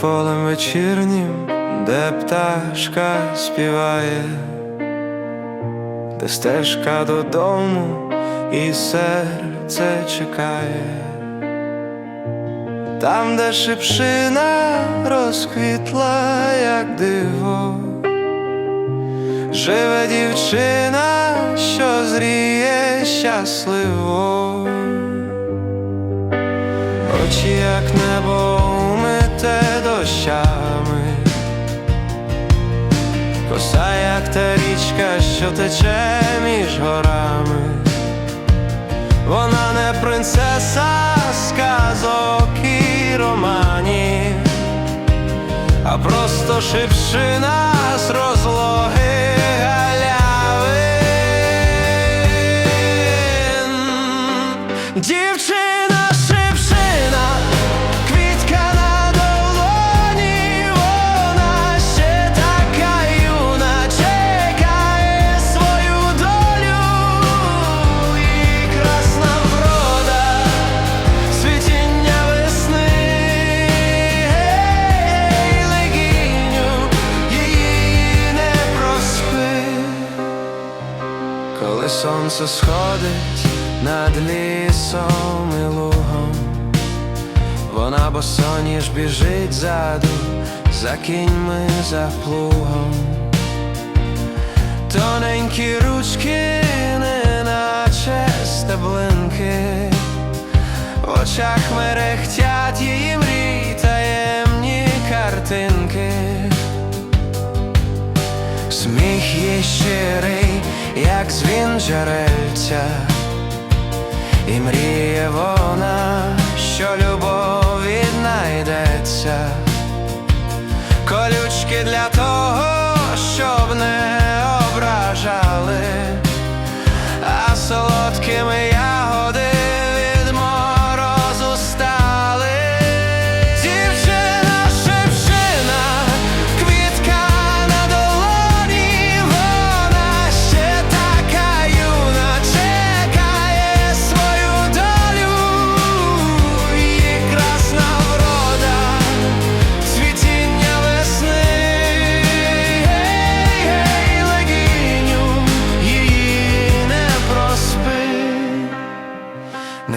полем вечірнім, де пташка співає, де стежка додому і серце чекає, там, де шипшина розквітла, як диво, живе дівчина, що зріє щасливо. Коса, як та річка, що тече між горами, вона не принцеса сказок і романів, а просто шипшина з розлоги сонце сходить над лісом і лугом, вона босоніж біжить ззаду, за кіньми за плугом. Тоненькі ручки, неначе стеблинки, в очах мерехтять її мрій таємні картинки. Сміх є щирий, як дзвін джерельця, і мріє вона, що любов віднайдеться, колючки для того, щоб не ображали,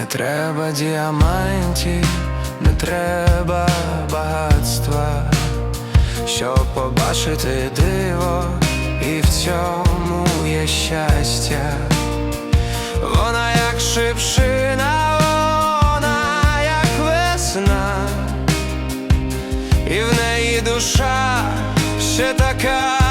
треба діамантів, не треба багатства, щоб побачити диво, і в цьому є щастя. Вона як шипшина, вона як весна, і в неї душа ще така.